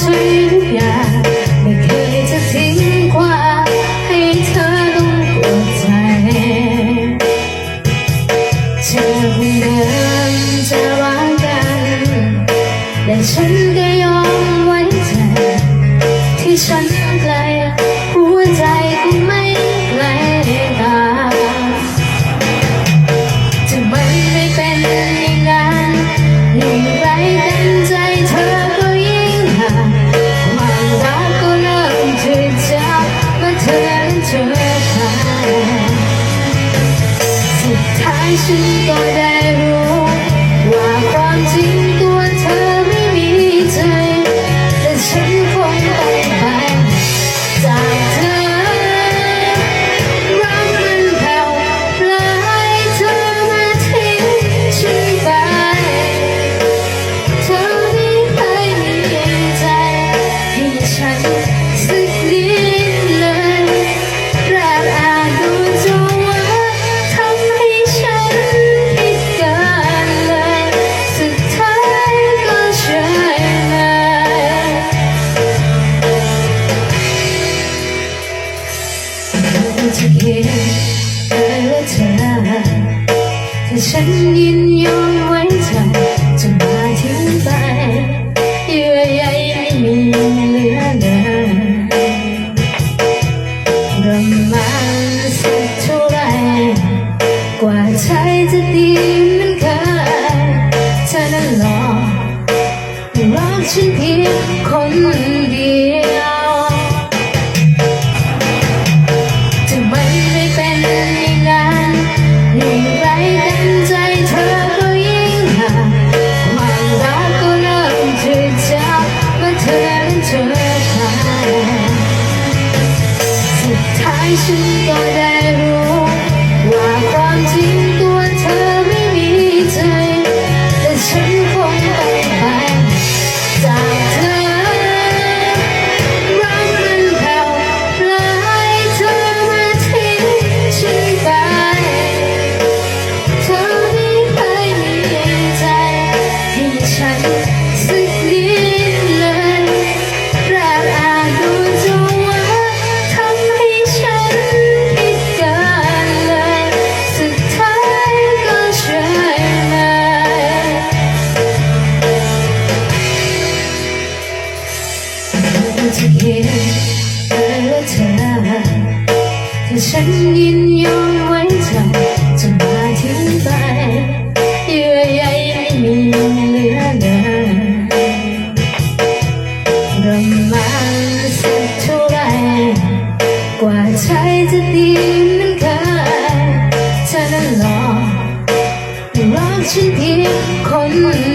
ทุกย่งไม่เคยจะทิ้งกว่า ให้เธอต้องปวดใจเธอคนเดิมจะวากันแต่ฉันก็ยอมไว้ใจที่ฉัน ถ้ฉันยินยอมไว้ใจจะมาทิ้งไปเยื่อใยไม่มีเหลือเลยประมาณสักเท่าไรกว่าใจจะดี Nation, yeah. จะเห็เธอและเธอที่ฉันยินยอมไว้ใจจะมาถึงไปเยื่อใยไม่มีเหลือเลยประมาสุดเท่าไรกว่าใจจะดีมันเคยเธอนั้นหลอกหลอกฉันเพียงคน